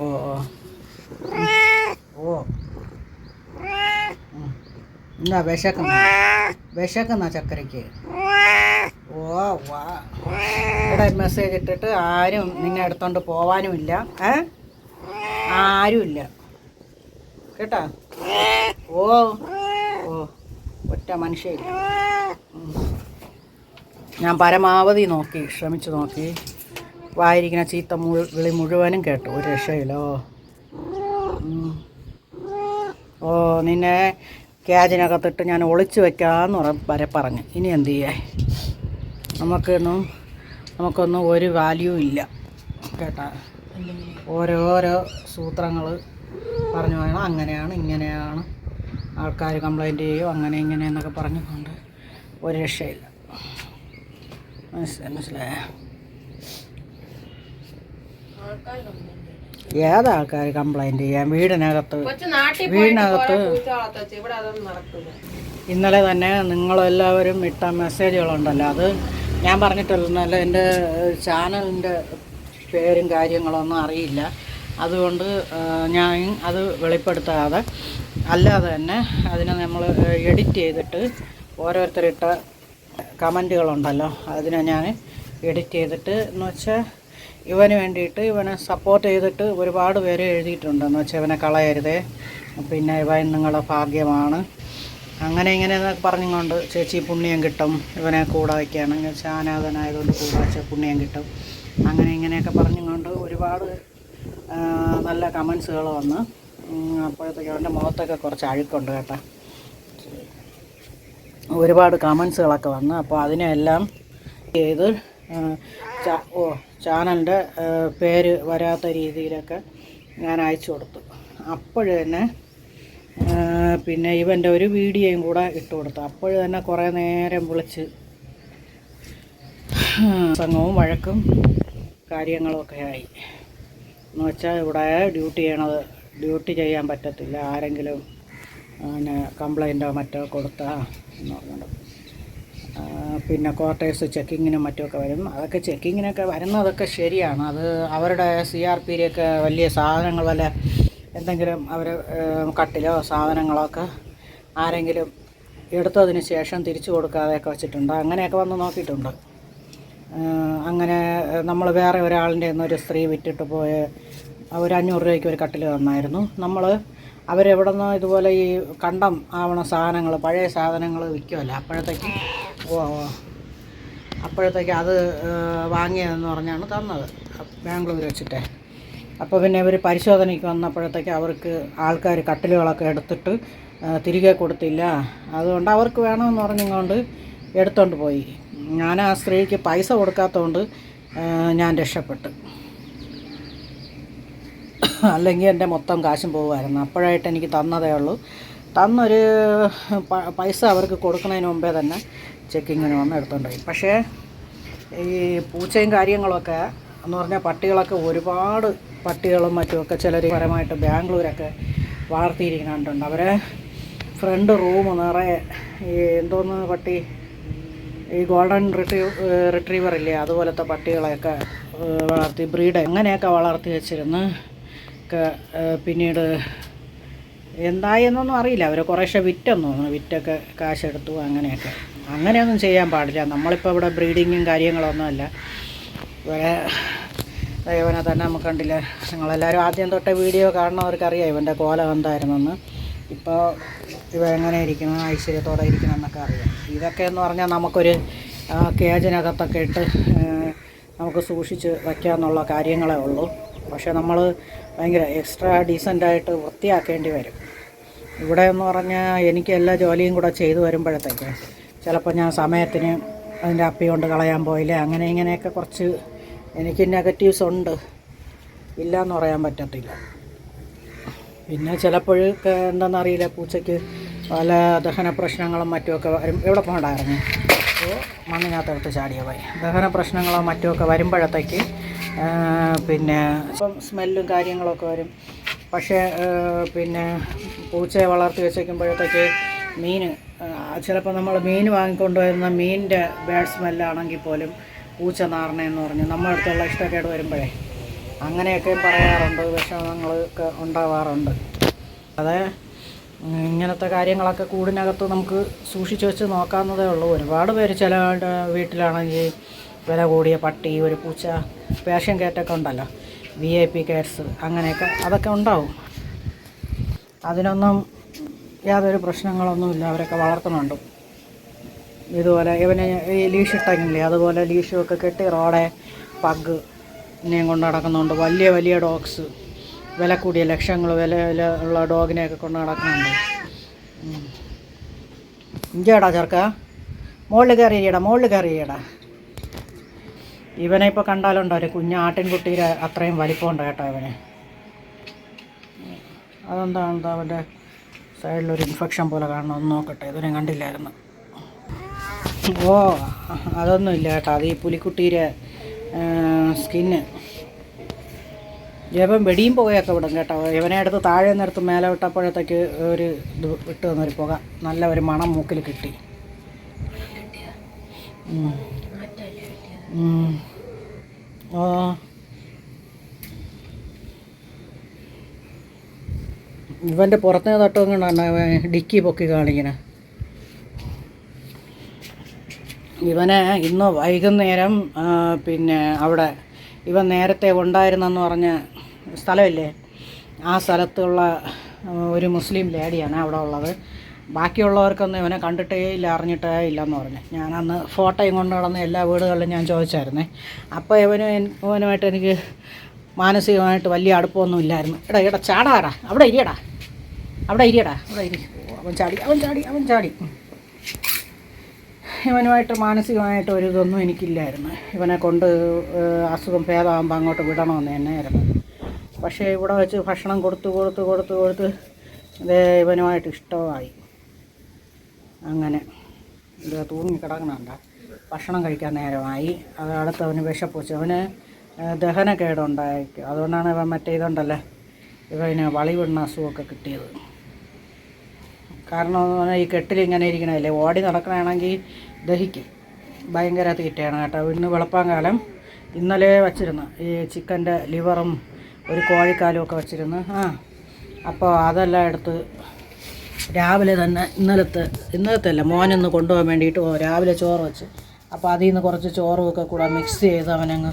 ഓ ഓ. എന്നാ വിശക്കുന്ന? വിശക്കുന്ന ചക്കരയ്ക്ക്? ഓ വാ. ഇവിടെ മെസ്സേജ് ഇട്ടിട്ട് ആരും നിന്നെ എടുത്തോണ്ട് പോവാനുമില്ല. ഏ? ഇല്ല കേട്ടാ? ഓ ഓ. ഒറ്റ മനുഷ്യയില്ല ഉം. ഞാൻ പരമാവധി നോക്കി ശ്രമിച്ചു നോക്കി. വായിരിക്കുന്ന ചീത്ത മുഴു വിളി മുഴുവനും കേട്ടു. ഒരു രക്ഷയിലോ ഓ. നിന്നെ ക്യാജിനകത്തിട്ട് ഞാൻ ഒളിച്ചു വെക്കാമെന്ന് വരെ പറഞ്ഞു. ഇനി എന്തു ചെയ്യേ? നമുക്കൊന്നും നമുക്കൊന്നും ഒരു വാല്യൂ ഇല്ല. കേട്ടാ? ഓരോരോ സൂത്രങ്ങൾ പറഞ്ഞു വേണം. അങ്ങനെയാണ് ഇങ്ങനെയാണ്. ആൾക്കാർ കംപ്ലൈന്റ് ചെയ്യും. അങ്ങനെ ഇങ്ങനെ എന്നൊക്കെ പറഞ്ഞുകൊണ്ട് ഒരു രക്ഷയില്ല. മനസ്സിലായി ഏതാൾക്കാർ ഏതാ ആൾക്കാർ കംപ്ലൈന്റ് ചെയ്യാൻ? വീടിനകത്ത് വീടിനകത്ത് ഇന്നലെ തന്നെ നിങ്ങളെല്ലാവരും ഇട്ട മെസ്സേജുകളുണ്ടല്ലോ അത് ഞാൻ പറഞ്ഞിട്ടുള്ളതല്ല എന്റെ ചാനലിന്റെ പേരും കാര്യങ്ങളൊന്നും അറിയില്ല. അതുകൊണ്ട് ഞാൻ അത് വെളിപ്പെടുത്താതെ അല്ലാതെ തന്നെ അതിനെ നമ്മൾ എഡിറ്റ് ചെയ്തിട്ട് ഓരോരുത്തരിട്ട കമന്റുകളുണ്ടല്ലോ. അതിനെ ഞാൻ എഡിറ്റ് ചെയ്തിട്ട് എന്ന് വെച്ചാൽ ഇവന് വേണ്ടിയിട്ട് ഇവനെ സപ്പോർട്ട് ചെയ്തിട്ട് ഒരുപാട് പേര് എഴുതിയിട്ടുണ്ട് എന്ന് വെച്ചാൽ ഇവനെ കളയരുതേ. പിന്നെ ഇവൻ നിങ്ങളുടെ ഭാഗ്യമാണ്. അങ്ങനെ ഇങ്ങനെ പറഞ്ഞുകൊണ്ട് ചേച്ചി പുണ്യം കിട്ടും ഇവനെ കൂടെ വയ്ക്കുകയാണെങ്കിൽ അനാഥനായതുകൊണ്ട് കൂടെ വെച്ചാൽ പുണ്യം കിട്ടും. അങ്ങനെ ഇങ്ങനെയൊക്കെ പറഞ്ഞുകൊണ്ട് ഒരുപാട് നല്ല കമൻസുകൾ വന്ന്. അപ്പോഴത്തേക്ക് അവന്റെ മുഖത്തൊക്കെ കുറച്ച് അഴുക്കുണ്ട് കേട്ടോ. ഒരുപാട് കമൻസുകളൊക്കെ വന്ന് അപ്പോൾ അതിനെല്ലാം ചെയ്ത് ചാനലിന്റെ പേര് വരാത്ത രീതിയിലൊക്കെ ഞാൻ അയച്ചു കൊടുത്തു. അപ്പോൾ തന്നെ പിന്നെ ഇവന്റെ ഒരു വീഡിയോയും കൂടെ ഇട്ട് കൊടുത്തു. അപ്പോൾ തന്നെ കുറേ നേരം വിളിച്ച് സംഘവും വഴക്കും കാര്യങ്ങളൊക്കെ ആയി. എന്ന് വെച്ചാൽ ഇവിടെ ഡ്യൂട്ടി ചെയ്യണത് ഡ്യൂട്ടി ചെയ്യാൻ പറ്റത്തില്ല. ആരെങ്കിലും പിന്നെ കംപ്ലൈന്റോ മറ്റോ കൊടുത്താൽ എന്ന് പറഞ്ഞുകൊണ്ട് പിന്നെ ക്വാർട്ടേഴ്സ് ചെക്കിങ്ങിനും മറ്റുമൊക്കെ വരും. അതൊക്കെ ചെക്കിങ്ങിനൊക്കെ വരുന്നതൊക്കെ ശരിയാണ്. അത് അവരുടെ സി ആർ പിയിലൊക്കെ വലിയ സാധനങ്ങൾ വല്ല എന്തെങ്കിലും അവർ കട്ടിലോ സാധനങ്ങളോ ഒക്കെ ആരെങ്കിലും എടുത്തതിന് ശേഷം തിരിച്ചു കൊടുക്കാതെയൊക്കെ വെച്ചിട്ടുണ്ട്. അങ്ങനെയൊക്കെ വന്ന് നോക്കിയിട്ടുണ്ട്. അങ്ങനെ നമ്മൾ വേറെ ഒരാളിന്റെ ഒരു സ്ത്രീ വിറ്റിട്ട് പോയ ഒരു അഞ്ഞൂറ് രൂപയ്ക്ക് ഒരു കട്ടിൽ തന്നായിരുന്നു. നമ്മൾ അവരെവിടെ നിന്ന് ഇതുപോലെ ഈ കണ്ടം ആവണ സാധനങ്ങൾ പഴയ സാധനങ്ങൾ വിൽക്കുമല്ലോ അപ്പോഴത്തേക്ക് ഓ അപ്പോഴത്തേക്ക് അത് വാങ്ങിയതെന്ന് പറഞ്ഞാണ് തന്നത്. ബാംഗ്ലൂർ വെച്ചിട്ടേ. അപ്പോൾ പിന്നെ ഇവർ പരിശോധനയ്ക്ക് വന്നപ്പോഴത്തേക്ക് അവർക്ക് ആൾക്കാർ കട്ടിലുകളൊക്കെ എടുത്തിട്ട് തിരികെ കൊടുത്തില്ല. അതുകൊണ്ട് അവർക്ക് വേണമെന്ന് പറഞ്ഞുകൊണ്ട് എടുത്തോണ്ട് പോയി. ഞാൻ ആ സ്ത്രീക്ക് പൈസ കൊടുക്കാത്തതുകൊണ്ട് ഞാൻ രക്ഷപ്പെട്ടു. അല്ലെങ്കിൽ എന്റെ മൊത്തം കാശും പോകുമായിരുന്നു. അപ്പോഴായിട്ട് എനിക്ക് തന്നതേ ഉള്ളൂ. തന്നൊരു പൈസ അവർക്ക് കൊടുക്കുന്നതിന് മുമ്പേ തന്നെ ചെക്കിങ്ങിന് വന്ന് എടുത്തുണ്ടായി പക്ഷേ ഈ പൂച്ചയും കാര്യങ്ങളൊക്കെ എന്ന് പറഞ്ഞാൽ പട്ടികളൊക്കെ ഒരുപാട് പട്ടികളും മറ്റുമൊക്കെ ചിലർ പരമായിട്ട് ബാംഗ്ലൂരൊക്കെ വളർത്തിയിരിക്കുന്നുണ്ട്. അവരെ ഫ്രണ്ട് റൂം നിറയെ ഈ എന്തോന്ന് പട്ടി? ഈ ഗോൾഡൻ റിട്രീവ് റിട്രീവർ ഇല്ലേ അതുപോലത്തെ പട്ടികളെയൊക്കെ വളർത്തി ബ്രീഡ് അങ്ങനെയൊക്കെ വളർത്തി വെച്ചിരുന്ന് ഒക്കെ പിന്നീട് എന്തായെന്നൊന്നും അറിയില്ല. അവർ കുറേശ്ശെ വിറ്റെന്ന് തോന്നുന്നു. വിറ്റൊക്കെ കാശെടുത്തു അങ്ങനെയൊക്കെ. അങ്ങനെയൊന്നും ചെയ്യാൻ പാടില്ല. നമ്മളിപ്പോൾ ഇവിടെ ബ്രീഡിങ്ങും കാര്യങ്ങളൊന്നുമല്ല ഇവിടെ ഇവനെ തന്നെ നമുക്ക് കണ്ടില്ല നിങ്ങളെല്ലാവരും ആദ്യം തൊട്ടേ വീഡിയോ കാണുന്നവർക്കറിയാം ഇവന്റെ കോലം എന്തായിരുന്നെന്ന്. ഇപ്പോൾ ഇവ എങ്ങനെ ഇരിക്കണം ഐശ്വര്യത്തോടെ ഇരിക്കണം എന്നൊക്കെ അറിയാം. ഇതൊക്കെ എന്ന് പറഞ്ഞാൽ നമുക്കൊരു കേജിനകത്തൊക്കെ ഇട്ട് നമുക്ക് സൂക്ഷിച്ച് വയ്ക്കാമെന്നുള്ള കാര്യങ്ങളേ ഉള്ളൂ. പക്ഷേ നമ്മൾ ഭയങ്കര എക്സ്ട്രാ ഡീസന്റായിട്ട് വൃത്തിയാക്കേണ്ടി വരും. ഇവിടെ എന്ന് പറഞ്ഞാൽ എനിക്ക് എല്ലാ ജോലിയും കൂടെ ചെയ്തു വരുമ്പോഴത്തേക്ക് ചിലപ്പോൾ ഞാൻ സമയത്തിന് അതിന്റെ അപ്പി കൊണ്ട് കളയാൻ പോയില്ല അങ്ങനെ ഇങ്ങനെയൊക്കെ കുറച്ച് എനിക്ക് നെഗറ്റീവ്സ് ഉണ്ട്. ഇല്ല എന്ന് പറയാൻ പറ്റത്തില്ല. പിന്നെ ചിലപ്പോഴൊക്കെ എന്താണെന്നറിയില്ല പൂച്ചയ്ക്ക് പല ദഹന പ്രശ്നങ്ങളും മറ്റുമൊക്കെ വരും. എവിടെ പോകണ്ടായിരുന്നു? അപ്പോൾ മണ്ണിനകത്തെടുത്ത് ചാടിയ പോയി ദഹന പ്രശ്നങ്ങളോ മറ്റോ ഒക്കെ വരുമ്പോഴത്തേക്ക് പിന്നെ ഇപ്പം സ്മെല്ലും കാര്യങ്ങളൊക്കെ വരും. പക്ഷേ പിന്നെ പൂച്ചയെ വളർത്തി വെച്ചേക്കുമ്പോഴത്തേക്ക് മീൻ ചിലപ്പോൾ നമ്മൾ മീൻ വാങ്ങിക്കൊണ്ട് വരുന്ന മീനിന്റെ ബാഡ് സ്മെല്ലാണെങ്കിൽ പോലും പൂച്ച നാറണേന്ന് പറഞ്ഞ് നമ്മുടെ അടുത്തുള്ള ഇഷ്ടക്കേട് വരുമ്പോഴേ അങ്ങനെയൊക്കെയും പറയാറുണ്ട് വിഷമങ്ങളൊക്കെ ഉണ്ടാവാറുണ്ട്. അതെ ഇങ്ങനത്തെ കാര്യങ്ങളൊക്കെ കൂടിനകത്ത് നമുക്ക് സൂക്ഷിച്ച് വെച്ച് നോക്കാവുന്നതേ ഉള്ളൂ. ഒരുപാട് പേര് ചില വീട്ടിലാണെങ്കിൽ വില കൂടിയ പട്ടി ഒരു പൂച്ച പേർഷ്യൻ കേറ്റൊക്കെ ഉണ്ടല്ലോ. വി ഐ പി കാറ്റ്സ് അങ്ങനെയൊക്കെ അതൊക്കെ ഉണ്ടാവും. അതിനൊന്നും യാതൊരു പ്രശ്നങ്ങളൊന്നുമില്ല. അവരൊക്കെ വളർത്തുന്നുണ്ട്. ഇതുപോലെ ഇവനെ ഈ ലീഷ് ഇട്ടെങ്കിലേ അതുപോലെ ലീഷുമൊക്കെ കെട്ടി റോഡെ പഗ് ഇനിയും കൊണ്ട് നടക്കുന്നുണ്ട്. വലിയ വലിയ ഡോഗ്സ് വില കൂടിയ ലക്ഷങ്ങൾ വില വില ഉള്ള ഡോഗിനെയൊക്കെ കൊണ്ട് നടക്കുന്നുണ്ട്. ഇഞ്ചേടാ ചെറുക്ക. മുകളിൽ കയറിയടാ മുകളിൽ കയറിയടാ ഇവനെ ഇപ്പോൾ കണ്ടാലുണ്ടോ ഒരു കുഞ്ഞ് ആട്ടിൻകുട്ടിയുടെ അത്രയും വലിപ്പമുണ്ട് കേട്ടോ ഇവനെ. അതെന്താണ് അവന്റെ സൈഡിലൊരു ഇൻഫെക്ഷൻ പോലെ കാണണം ഒന്ന് നോക്കട്ടെ. ഇതിനെ കണ്ടില്ലായിരുന്നു. ഓ അതൊന്നുമില്ല കേട്ടോ. അത് ഈ പുലിക്കുട്ടീരെ സ്കിന്ന്. ഇവൻ വെടിയും പുകയൊക്കെ വിടും കേട്ടോ. ഇവനെ എടുത്ത് താഴെ നിന്നെടുത്ത് മേലെ വിട്ടപ്പോഴത്തേക്ക് ഒരു ഇത് വിട്ട് തന്നൊരു പുക. നല്ല ഒരു മണം മൂക്കിൽ കിട്ടി. ഓ ഇവന്റെ പുറത്തേ തട്ടം അവൻ ഡിക്കി പൊക്കി കാണിക്കണ? ഇവനെ ഇന്ന് വൈകുന്നേരം പിന്നെ അവിടെ ഇവൻ നേരത്തെ ഉണ്ടായിരുന്നെന്ന് പറഞ്ഞ സ്ഥലമില്ലേ? ആ സ്ഥലത്തുള്ള ഒരു മുസ്ലിം ലേഡിയാണ് അവിടെ ഉള്ളത്. ബാക്കിയുള്ളവർക്കൊന്നും ഇവനെ കണ്ടിട്ടേ ഇല്ല അറിഞ്ഞിട്ടേ ഇല്ലെന്ന് പറഞ്ഞു. ഞാൻ അന്ന് ഫോട്ടോയും കൊണ്ട് നടന്ന് എല്ലാ വീടുകളിലും ഞാൻ ചോദിച്ചായിരുന്നേ. അപ്പോൾ ഇവന് ഇവനുമായിട്ട് എനിക്ക് മാനസികമായിട്ട് വലിയ അടുപ്പമൊന്നും ഇല്ലായിരുന്നു. എടാ എടാ ചാടാടാ അവിടെ ഇരിയടാ. അവിടെ ഇരിയടാ. അവിടെ ഇരി. അവൻ ചാടി അവൻ ചാടി അവൻ ചാടി. ഇവനുമായിട്ട് മാനസികമായിട്ട് ഒരു ഇതൊന്നും എനിക്കില്ലായിരുന്നു. ഇവനെ കൊണ്ട് അസുഖം ഭേദമാകുമ്പോൾ അങ്ങോട്ട് വിടണമെന്ന് തന്നെയായിരുന്നു. പക്ഷേ ഇവിടെ വെച്ച് ഭക്ഷണം കൊടുത്ത് കൊടുത്ത് കൊടുത്ത് കൊടുത്ത് ഇതേ ഇവനുമായിട്ട് ഇഷ്ടമായി. അങ്ങനെ. ഇത് തൂങ്ങി കിടക്കണണ്ട ഭക്ഷണം കഴിക്കാൻ നേരമായി. അത് അടുത്തവന് വിശപ്പുച്ച് അവന് ദഹനക്കേടുണ്ടായിരിക്കും ദഹനക്കേടുണ്ടായി അതുകൊണ്ടാണ് ഇവൻ മറ്റേ ഇതുണ്ടല്ലേ? ഇവന് വളിവിടുന്ന അസുഖമൊക്കെ കിട്ടിയത്. കാരണം ഈ കെട്ടിൽ ഇങ്ങനെ ഇരിക്കണതല്ലേ? ഓടി നടക്കണമെങ്കിൽ ദഹിക്കും. ഭയങ്കര തീറ്റയാണ് കേട്ടോ. ഇന്ന് വെളുപ്പാങ്കാലം. ഇന്നലെ വച്ചിരുന്നു. ഈ ചിക്കന്റെ ലിവറും ഒരു കോഴിക്കാലും ഒക്കെ വച്ചിരുന്നു. ആ അപ്പോൾ അതെല്ലാം എടുത്ത് രാവിലെ തന്നെ ഇന്നലത്തെ ഇന്നലത്തെ അല്ല മോനൊന്ന് കൊണ്ടുപോകാൻ വേണ്ടിയിട്ട് രാവിലെ ചോറ് വെച്ച്. അപ്പോൾ അതിൽ നിന്ന് കുറച്ച് ചോറും ഒക്കെ കൂടെ മിക്സ് ചെയ്ത് അവനങ്ങ്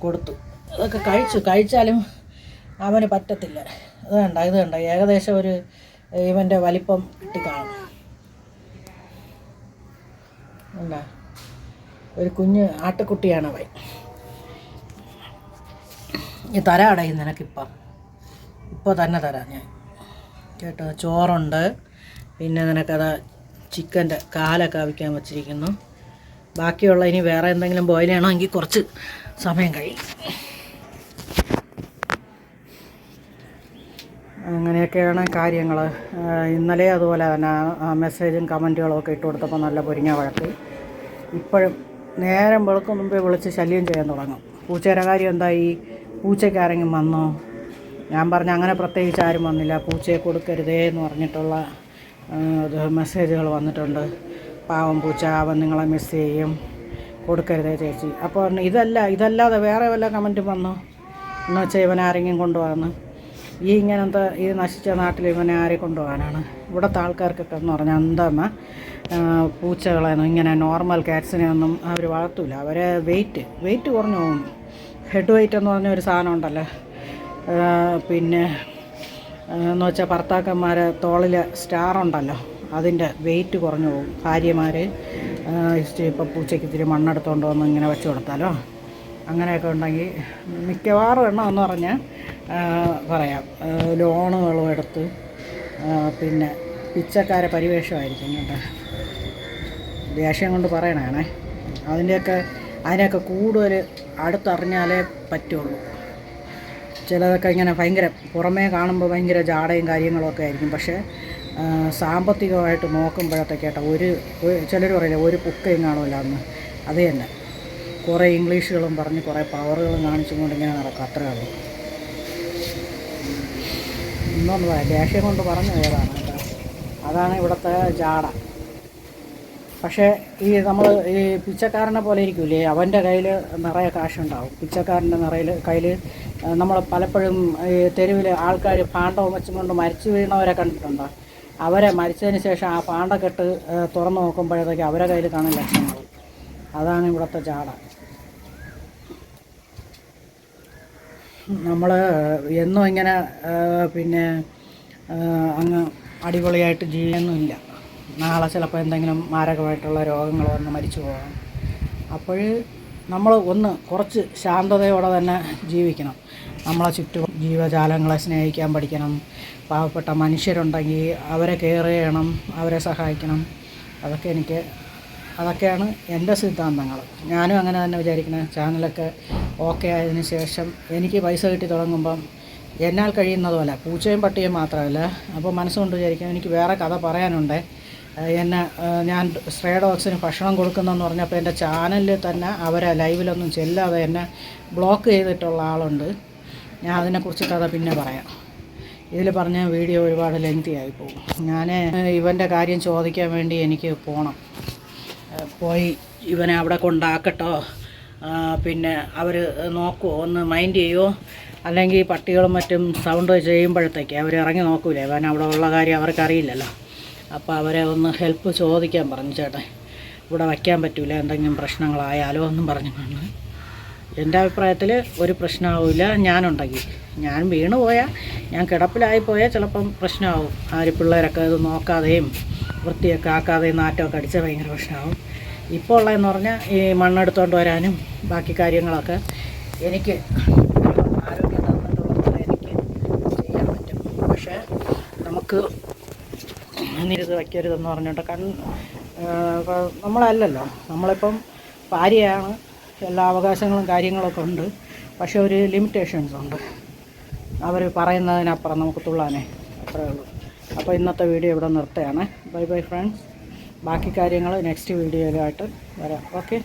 കൊടുത്തു. അതൊക്കെ കഴിച്ചു. കഴിച്ചാലും അവന് പറ്റത്തില്ല. ഇത് കണ്ട? ഇത് കണ്ട? ഏകദേശം ഒരു ഇവന്റെ വലിപ്പം കിട്ടിക്കാണും അല്ല ഒരു കുഞ്ഞ് ആട്ടുകുട്ടിയാണ് അവൻ. ഈ തര അടയും നിനക്കിപ്പം. ഇപ്പോൾ തന്നെ തരാം ഞാൻ. കേട്ടോ ചോറുണ്ട്. പിന്നെ നിനക്കത് ചിക്കന്റെ കാലൊക്കെ അവിക്കാൻ വച്ചിരിക്കുന്നു. ബാക്കിയുള്ള ഇനി വേറെ എന്തെങ്കിലും ബോയിൽ ചെയ്യണമെങ്കിൽ കുറച്ച് സമയം കഴിയും. അങ്ങനെയൊക്കെയാണ് കാര്യങ്ങൾ. ഇന്നലെ അതുപോലെ തന്നെ മെസ്സേജും കമന്റുകളും ഒക്കെ ഇട്ട് കൊടുത്തപ്പോൾ നല്ല പൊരിഞ്ഞ വഴക്ക്. ഇപ്പോഴും നേരം വെളുക്കും മുമ്പേ വിളിച്ച് ശല്യം ചെയ്യാൻ തുടങ്ങും. പൂച്ചയുടെ കാര്യം എന്തായി? പൂച്ചയ്ക്ക് ആരെങ്കിലും വന്നോ? ഞാൻ പറഞ്ഞ അങ്ങനെ പ്രത്യേകിച്ച് ആരും വന്നില്ല. പൂച്ചയെ കൊടുക്കരുതേ എന്ന് പറഞ്ഞിട്ടുള്ള ഇത് മെസ്സേജുകൾ വന്നിട്ടുണ്ട്. പാവം പൂച്ച അവൻ നിങ്ങളെ മിസ് ചെയ്യും. കൊടുക്കരുതേ ചേച്ചി. അപ്പോൾ ഇതല്ല ഇതല്ലാതെ വേറെ വല്ല കമന്റും വന്നോ? എന്ന് വെച്ചാൽ ഇവൻ ആരെങ്കിലും കൊണ്ടുപോകാമെന്ന് ഈ ഇങ്ങനത്തെ ഈ നശിച്ച നാട്ടിൽ ഇവനെ ആരെ കൊണ്ടുപോകാനാണ്? ഇവിടുത്തെ ആൾക്കാർക്കൊക്കെ എന്ന് പറഞ്ഞാൽ എന്താണ് പൂച്ചകളെന്നും ഇങ്ങനെ നോർമൽ കാറ്റ്സിനെ ഒന്നും അവർ വളർത്തൂല. അവരെ വെയിറ്റ് വെയിറ്റ് കുറഞ്ഞു പോകും. ഹെഡ് വെയിറ്റ് എന്ന് പറഞ്ഞ ഒരു സാധനം ഉണ്ടല്ലോ. പിന്നെ എന്ന് വെച്ചാൽ ഭർത്താക്കന്മാർ തോളിൽ സ്റ്റാർ ഉണ്ടല്ലോ. അതിന്റെ വെയിറ്റ് കുറഞ്ഞു പോകും. ഭാര്യമാർ ഇപ്പോൾ പൂച്ചയ്ക്ക് ഇത്തിരി മണ്ണെടുത്തുകൊണ്ട് വന്ന് ഇങ്ങനെ വെച്ച് കൊടുത്താലോ? അങ്ങനെയൊക്കെ ഉണ്ടെങ്കിൽ മിക്കവാറും എണ്ണം എന്ന് പറഞ്ഞാൽ പറയാം. ലോണുകളും എടുത്ത് പിന്നെ പിച്ചക്കാരെ പരിവേഷമായിരിക്കും കേട്ടോ. ദേഷ്യം കൊണ്ട് പറയണേ അതിന്റെയൊക്കെ അതിനെയൊക്കെ കൂടുതൽ അടുത്തറിഞ്ഞാലേ പറ്റുള്ളൂ. ചിലതൊക്കെ ഇങ്ങനെ ഭയങ്കര പുറമേ കാണുമ്പോൾ ഭയങ്കര ജാടയും കാര്യങ്ങളൊക്കെ ആയിരിക്കും. പക്ഷേ സാമ്പത്തികമായിട്ട് നോക്കുമ്പോഴത്തേക്കേട്ടോ ഒരു ചിലർ പറയില്ല ഒരു പുക്കയും കാണില്ല അന്ന്. അത് തന്നെ. കുറേ ഇംഗ്ലീഷുകളും പറഞ്ഞ് കുറേ പവറുകളും കാണിച്ചും ഇങ്ങനെ നടക്കും. അത്രേ ഉള്ളൂ. പറയാം ദേഷ്യം കൊണ്ട് പറഞ്ഞു ഏതാണ്? അതാണ് ഇവിടുത്തെ ജാട. പക്ഷേ ഈ നമ്മൾ ഈ പിച്ചക്കാരനെ പോലെ ഇരിക്കില്ലേ അവന്റെ കയ്യിൽ നിറയെ കാശുണ്ടാവും. പിച്ചക്കാരന്റെ നിറയിൽ കയ്യിൽ നമ്മൾ പലപ്പോഴും ഈ തെരുവിൽ ആൾക്കാർ പാണ്ഡവം വെച്ചും കൊണ്ട് മരിച്ചു വീണവരെ കണ്ടിട്ടുണ്ട്? അവരെ മരിച്ചതിന് ശേഷം ആ പാണ്ഡ കെട്ട് തുറന്നു നോക്കുമ്പോഴത്തേക്ക് അവരെ കയ്യിൽ കാണാൻ ലക്ഷണങ്ങൾ. അതാണ് ഇവിടുത്തെ ചാട നമ്മൾ എന്നും ഇങ്ങനെ പിന്നെ അങ്ങ് അടിപൊളിയായിട്ട് ജീവിയൊന്നുമില്ല നാളെ ചിലപ്പോൾ എന്തെങ്കിലും മാരകമായിട്ടുള്ള രോഗങ്ങൾ വന്ന് മരിച്ചു പോകാം. അപ്പോൾ നമ്മൾ ഒന്ന് കുറച്ച് ശാന്തതയോടെ തന്നെ ജീവിക്കണം. നമ്മളെ ചുറ്റും ജീവജാലങ്ങളെ സ്നേഹിക്കാൻ പഠിക്കണം. പാവപ്പെട്ട മനുഷ്യരുണ്ടെങ്കിൽ അവരെ കെയർ ചെയ്യണം അവരെ സഹായിക്കണം. അതൊക്കെ എനിക്ക് അതൊക്കെയാണ് എന്റെ സിദ്ധാന്തങ്ങൾ ഞാനും അങ്ങനെ തന്നെ വിചാരിക്കുന്നത് ചാനലൊക്കെ ഓക്കെ ആയതിനു ശേഷം എനിക്ക് പൈസ കിട്ടി തുടങ്ങുമ്പം എന്നാൽ കഴിയുന്നതുമല്ല. പൂച്ചയും പട്ടിയും മാത്രമല്ല. അപ്പോൾ മനസ്സുകൊണ്ട് വിചാരിക്കും എനിക്ക് വേറെ കഥ പറയാനുണ്ട്. എന്നെ ഞാൻ സ്ട്രേ ഡോഗ്സിന് ഭക്ഷണം കൊടുക്കുന്നതെന്ന് പറഞ്ഞപ്പോൾ എന്റെ ചാനലിൽ തന്നെ അവരെ ലൈവിലൊന്നും ചെല്ലാതെ എന്നെ ബ്ലോക്ക് ചെയ്തിട്ടുള്ള ആളുണ്ട്. ഞാൻ അതിനെക്കുറിച്ച് കഥ പിന്നെ പറയാം. ഇതിൽ പറഞ്ഞ വീഡിയോ ഒരുപാട് ലെങ്തി ആയി പോകും. ഞാൻ ഇവന്റെ കാര്യം ചോദിക്കാൻ വേണ്ടി എനിക്ക് പോകണം പോയി ഇവനെ അവിടെ കൊണ്ടാക്കട്ടോ. പിന്നെ അവർ നോക്കുമോ ഒന്ന് മൈൻഡ് ചെയ്യുമോ അല്ലെങ്കിൽ പട്ടികളും മറ്റും സൗണ്ട് ചെയ്യുമ്പോഴത്തേക്ക് അവർ ഇറങ്ങി നോക്കൂലേ? കാരണം അവിടെ ഉള്ള കാര്യം അവർക്കറിയില്ലല്ലോ അപ്പോൾ അവരെ ഒന്ന് ഹെൽപ്പ് ചോദിക്കാൻ പറഞ്ഞു ചേട്ടൻ ഇവിടെ വയ്ക്കാൻ പറ്റൂല എന്തെങ്കിലും പ്രശ്നങ്ങളായാലോ എന്നും പറഞ്ഞു കാണുന്നത് എന്റെ അഭിപ്രായത്തിൽ ഒരു പ്രശ്നമാവില്ല ഞാനുണ്ടെങ്കിൽ ഞാൻ വീണ് പോയാൽ ഞാൻ കിടപ്പിലായി പോയാൽ ചിലപ്പം പ്രശ്നമാവും. ആര് പിള്ളേരൊക്കെ ഇത് നോക്കാതെയും വൃത്തിയൊക്കെ ആക്കാതെയും നാറ്റമൊക്കെ അടിച്ചാൽ ഭയങ്കര പ്രശ്നമാവും. ഇപ്പോൾ ഉള്ളതെന്ന് പറഞ്ഞാൽ ഈ മണ്ണെടുത്തുകൊണ്ട് വരാനും ബാക്കി കാര്യങ്ങളൊക്കെ എനിക്ക് ആരോഗ്യം തന്നിട്ടുള്ളത് എനിക്ക് ചെയ്യാൻ പറ്റും. പക്ഷേ നമുക്ക് ഇത് വയ്ക്കരുതെന്ന് പറഞ്ഞിട്ട് കൺ ഇപ്പം നമ്മളല്ലല്ലോ. നമ്മളിപ്പം ഭാര്യയാണ്. എല്ലാ അവകാശങ്ങളും കാര്യങ്ങളൊക്കെ ഉണ്ട്. പക്ഷേ ഒരു ലിമിറ്റേഷൻസ് ഉണ്ട്. അവർ പറയുന്നതിനപ്പുറം നമുക്ക് തുള്ളാനേ അത്രേ ഉള്ളൂ. അപ്പോൾ ഇന്നത്തെ വീഡിയോ ഇവിടെ നിർത്തുകയാണ്. Bye bye friends. ബാക്കി കാര്യങ്ങൾ നെക്സ്റ്റ് വീഡിയോയിലായിട്ട് വരാം. ഓക്കെ?